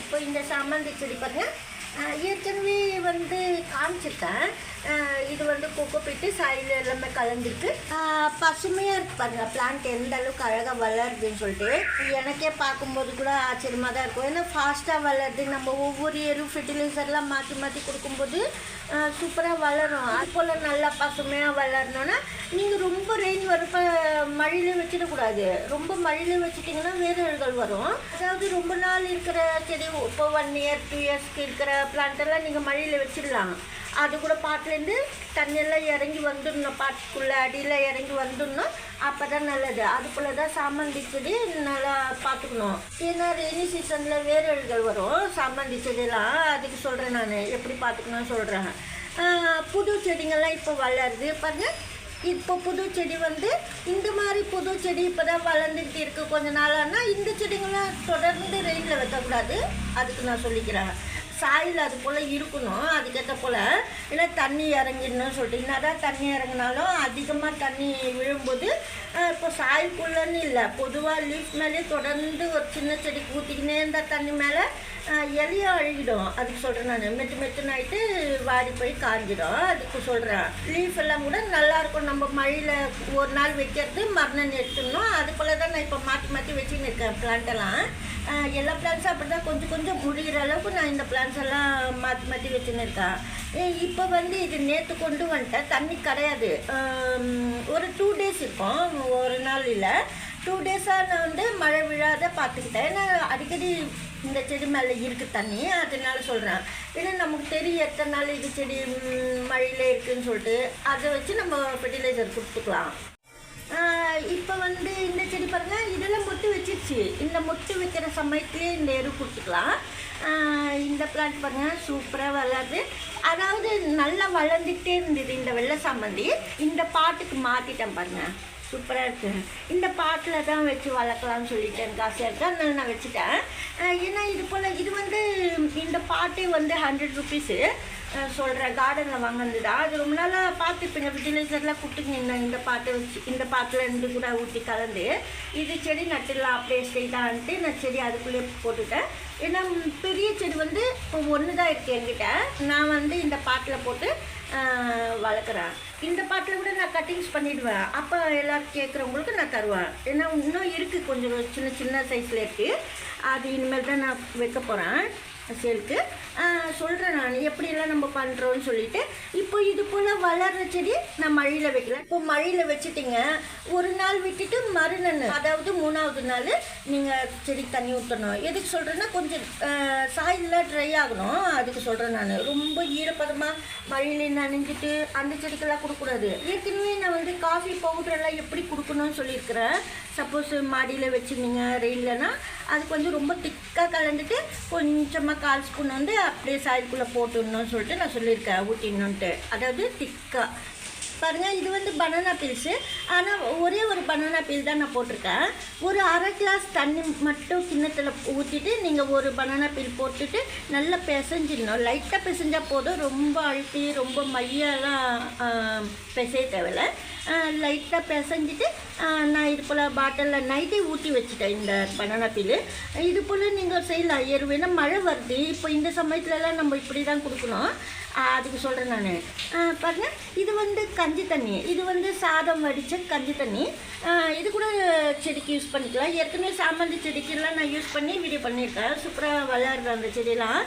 இப்போ இந்த சாமந்தி செடி பாருங்கள் ஏற்கனவே வந்து காமிச்சிருக்கேன். இது வந்து கொக்கோ பிட்டு சாயில் எல்லாமே கலந்துருக்கு. பசுமையாக இருக்குது பாருங்கள் பிளான்ட் எந்த அளவுக்கு அழகாக வளருதுன்னு சொல்லிட்டு. எனக்கே பார்க்கும்போது கூட ஆச்சரியமாக தான் இருக்கும். ஏன்னா ஃபாஸ்ட்டாக வளருது. நம்ம ஒவ்வொரு எரும் ஃபெர்டிலைசர்லாம் மாற்றி மாற்றி கொடுக்கும்போது சூப்பராக வளரும். அது போல் நல்லா பசுமையாக வளரணும்னா நீங்கள் ரொம்ப ரெயின் வரப்ப மழையிலே வச்சிடக்கூடாது. ரொம்ப மழையிலே வச்சிட்டிங்கன்னா வேரல்கள் வரும். அதாவது ரொம்ப நாள் இருக்கிற செடி இப்போ ஒன் இயர் டூ இயர்ஸ்க்கு இருக்கிற பிளான்ட்டெல்லாம் நீங்கள் மழையில் வச்சிடலாம். அது கூட பாட்டிலேருந்து தண்ணியெல்லாம் இறங்கி வந்துடணும். பாட்டுக்குள்ளே அடியில் இறங்கி வந்துடணும். அப்போ தான் நல்லது. அது போல் தான் சாமந்தி செடி நல்லா பார்த்துக்கணும். ஏன்னா ரெய்னி சீசனில் வேரல்கள் வரும். சாமந்தி செடியெல்லாம் அதுக்கு சொல்கிறேன் நான். எப்படி பார்த்துக்கணும்னு சொல்கிறேன் புது செடிங்கள்லாம் இப்போ வளருது. பாருங்கள் இப்போ புது செடி வந்து இந்த மாதிரி புது செடி இப்போ தான் வளர்ந்துக்கிட்டு இருக்குது கொஞ்ச நாளானால் இந்த செடிங்களாம் தொடர்ந்து ரெயினில் வைக்கக்கூடாது. அதுக்கு நான் சொல்லிக்கிறேன். சாயில் அது போல் இருக்கணும் அதுக்கேற்ற போல். இல்லை தண்ணி இறங்கிடணும்னு சொல்லிட்டு. என்னதான் தண்ணி இறங்கினாலும் அதிகமாக தண்ணி விழும்போது இப்போ சாய்க்குள்ளன்னு இல்லை. பொதுவாக லீஃப் மேலே தொடர்ந்து ஒரு சின்ன செடிக்கு ஊற்றிக்கினே இருந்தால் தண்ணி மேலே இலையும் அழுகிடும். அதுக்கு சொல்கிறேன் நான். மெத்து மெத்துன்னு ஆயிட்டு வாடி போய் காஞ்சிடும் அதுக்கு சொல்கிறேன் லீஃப் எல்லாம் கூட நல்லாயிருக்கும் நம்ம மழையில் ஒரு நாள் வைக்கிறது மறுநாள் எடுத்துடணும். அது போல் தான் நான் இப்போ மாற்றி மாற்றி வச்சுன்னு இருக்கேன். பிளான்ட்டெல்லாம் எல்லா பிளான்ஸும் அப்படி தான் கொஞ்சம் கொஞ்சம் முடிகிற அளவுக்கு நான் இந்த பிளான்ஸ் எல்லாம் மாற்றி மாற்றி வச்சுன்னு இருக்கேன் இப்போ வந்து இது நேற்று கொண்டு வந்துட்டேன் தண்ணி கிடையாது. ஒரு டூ டேஸ் இருக்கும் ஒரு நாள் இல்லை. டூ டேஸாக நான் வந்து மழை விழாத பார்த்துக்கிட்டேன் ஏன்னா அடிக்கடி இந்த செடி மேலே இருக்குது தண்ணி அதனால சொல்கிறேன் ஏன்னா நமக்கு தெரியும் எத்தனை நாள் இது செடி மழையில் மழையில இருக்குன்னு சொல்லிட்டு. அதை வச்சு நம்ம ஃபெர்டிலைசர் கொடுத்துக்கலாம். இப்போ வந்து இந்த செடி பாருங்கள் இதெல்லாம் மொட்டு வச்சிருச்சு. இந்த மொட்டு வைக்கிற சமயத்துலேயே இந்த எரு கொடுத்துக்கலாம் இந்த பிளான்ட் பாருங்கள் சூப்பராக வளருது. அதாவது நல்லா வளர்ந்துகிட்டே இருந்தது இந்த வெள்ளை சாமந்தி. இந்த பாட்டுக்கு மாற்றிட்டேன் பாருங்கள் சூப்பராக இருக்கு. இந்த பாட்டில் தான் வச்சு வளர்க்கலாம்னு சொல்லிட்டு எனக்கு ஆசையாக இருக்குது அதனால நான் வச்சுட்டேன். ஏன்னா இது போல் இது வந்து இந்த பாட்டே வந்து ஹண்ட்ரட் ருபீஸு சொல்கிறேன் கார்டனில் வாங்கினது அது ரொம்ப நாளாக பார்த்துருப்பீங்க ஃபெர்டிலைசர்லாம் கொடுத்துக்கிங்க இந்த பாட்டை வச்சு இந்த பாட்டில் இருந்து கூட ஊற்றி கலந்து இது செடி நட்டுடலாம் அப்படியே ஸ்ட்ரெயிட்டான்ட்டு நான் செடி அதுக்குள்ளேயே போட்டுட்டேன். ஏன்னா பெரிய செடி வந்து இப்போ ஒன்று தான் இருக்குது என்கிட்ட. நான் வந்து இந்த பாட்டில் போட்டு வளர்க்குறேன். இந்த பாட்டில் கூட நான் கட்டிங்ஸ் பண்ணிவிடுவேன் அப்போ எல்லோரும் கேட்குறவங்களுக்கு நான் தருவேன். ஏன்னா இன்னும் இருக்குது கொஞ்சம் சின்ன சின்ன சைஸில் இருக்குது அது இனிமேல் தான் நான் வைக்க போகிறேன் சேலுக்கு. சொல்கிறேன் நான். எப்படியெல்லாம் நம்ம பண்ணுறோன்னு சொல்லிட்டு. இப்போ இது போல் வளர்ற செடி நான் மழையில் வைக்கல. இப்போ மழையில் வச்சுட்டிங்க. ஒரு நாள் விட்டுட்டு மறுநாள் அதாவது மூணாவது நாள் நீங்கள் செடிக்கு தண்ணி ஊற்றணும் எதுக்கு சொல்கிறேன்னா கொஞ்சம் சாயிலில் ட்ரை ஆகணும். அதுக்கு சொல்கிறேன் நான். ரொம்ப ஈரப்பதமாக மழையில் நனைஞ்சிட்டு அந்த செடிக்கெல்லாம் கொடுக்கக்கூடாது. ஏற்கனவே நான் வந்து காஃபி பவுடரெல்லாம் எப்படி கொடுக்கணும்னு சொல்லியிருக்கிறேன். சப்போஸ் மாடியில் வச்சுருந்தீங்க ரெயின்லனா அதுக்கு வந்து ரொம்ப திக்காக கலந்துட்டு கொஞ்சமாக கால் ஸ்பூன் வந்து அப்படியே சாயலுக்குள்ளே போட்டுடணும்னு சொல்லிட்டு நான் சொல்லியிருக்கேன் ஊட்டிடணுன்ட்டு அதாவது திக்காக பாருங்கள் இது வந்து பனானா பீல்ஸு ஆனால் ஒரே ஒரு பனானா பீல் தான் நான் போட்டிருக்கேன். ஒரு அரை கிளாஸ் தண்ணி மட்டும் கிண்ணத்தில் ஊற்றிட்டு நீங்கள் ஒரு பனானா பீல் போட்டுட்டு நல்லா பிசைஞ்சிடணும். லைட்டாக பிசைஞ்சால் போதும். ரொம்ப அழுத்தி ரொம்ப மையெல்லாம் பிசைய தேவையில்ல. லைட்டாக பிசைஞ்சிட்டு நான் இது போல் பாட்டிலில் நைட்டே ஊற்றி வச்சுட்டேன் இந்த பனானா பீல் இது போல் நீங்கள் செய்யலாம். ஏறுவேனா மழை வருது. இப்போ இந்த சமயத்துலலாம் நம்ம இப்படி தான் கொடுக்கணும். அதுக்கு சொல்கிறேன் நான். பாருங்கள் இது வந்து கஞ்சி தண்ணி. இது வந்து சாதம் வடித்த கஞ்சி தண்ணி. இது கூட செடிக்கு யூஸ் பண்ணிக்கலாம். ஏற்கனவே சாமந்தி செடிக்கெல்லாம் நான் யூஸ் பண்ணி வீடியோ பண்ணியிருக்கேன். சூப்பராக வளருது அந்த செடியெல்லாம்.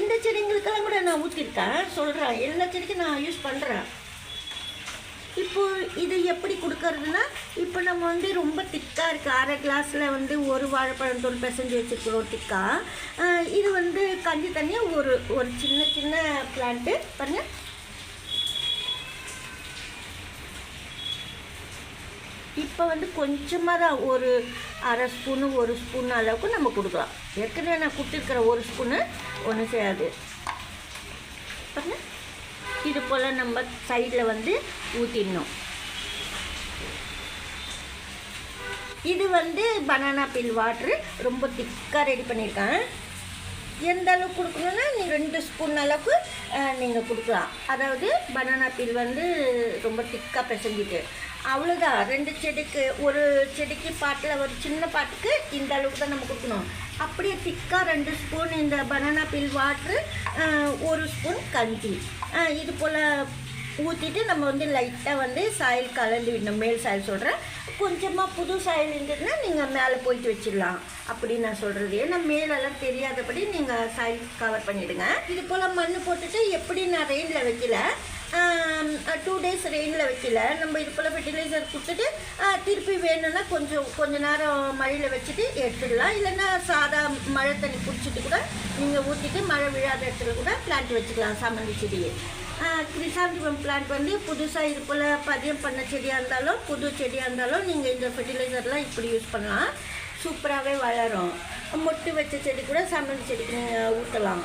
இந்த செடிங்களுக்கெல்லாம் கூட நான் ஊற்றிருக்கேன் சொல்கிறேன் எல்லா செடிக்கும் நான் யூஸ் பண்ணுறேன் இப்போ இது எப்படி கொடுக்கறதுனா இப்போ நம்ம வந்து ரொம்ப திக்காக இருக்குது அரை கிளாஸில் வந்து ஒரு வாழைப்பழம் தோல் பிசைஞ்சு வச்சுருக்கிறோம் திக்காக இது வந்து கஞ்சி தனியாக ஒரு ஒரு சின்ன சின்ன பிளான்ட்டு பாருங்கள் இப்போ வந்து கொஞ்சமாக தான் ஒரு அரை ஸ்பூனு ஒரு ஸ்பூன் அளவுக்கு நம்ம கொடுக்கலாம். ஏற்கனவே நான் கொடுத்துருக்குற ஒரு ஸ்பூனு ஒன்றும் செய்யாது இது போல் நம்ம சைடில் வந்து ஊற்றிடணும் இது வந்து பனானா பில் வாட்ரு ரொம்ப திக்காக ரெடி பண்ணியிருக்கேன். எந்த அளவுக்கு கொடுக்கணுன்னா நீங்கள் ரெண்டு ஸ்பூன் அளவுக்கு நீங்கள் கொடுக்கலாம். அதாவது பனானா பீல் வந்து ரொம்ப திக்காக பிசைஞ்சிட்டு. அவ்வளோதான் ரெண்டு செடிக்கு ஒரு செடிக்கு பாட்டில் ஒரு சின்ன பாட்டுக்கு இந்த அளவுக்கு தான் நம்ம கொடுக்கணும். அப்படியே திக்காக ரெண்டு ஸ்பூன் இந்த பனானா பில் வாட்ரு ஒரு ஸ்பூன் கஞ்சி. இது போல் ஊற்றிட்டு நம்ம வந்து லைட்டாக வந்து சாயில் கலந்து விடணும். மேல் சாயில் சொல்கிறேன் கொஞ்சமாக புது சாயில் இருந்ததுன்னா நீங்கள் மேலே போயிட்டு வச்சிடலாம். அப்படின்னு நான் சொல்கிறது ஏன்னா மேலெல்லாம் தெரியாதபடி நீங்கள் சாயில் கவர் பண்ணிவிடுங்க இது போல் மண் போட்டுட்டு எப்படி நான் ரெயினில் வைக்கல டூ டேஸ் ரெயினில் வைக்கல. நம்ம இது போல் ஃபெர்டிலைசர் கொடுத்துட்டு திருப்பி வேணும்னா கொஞ்சம் கொஞ்ச நேரம் மழையில் வச்சுட்டு எடுத்துடலாம் இல்லைன்னா சாதா மழை தண்ணி குடிச்சிட்டு கூட நீங்கள் ஊற்றிட்டு மழை விழாத இடத்துல கூட பிளான்ட் வச்சுக்கலாம் சாமந்தி செடியை. கிரிசாந்திபம் பிளான்ட் வந்து புதுசாக இது போல் பதியம் பண்ண செடியாக இருந்தாலும் புது செடியாக இருந்தாலும் நீங்கள் இந்த ஃபெர்டிலைசர்லாம் இப்படி யூஸ் பண்ணலாம். சூப்பராகவே வளரும். மொட்டு வச்ச செடி கூட சாமந்தி செடிக்கு நீங்கள் ஊற்றலாம்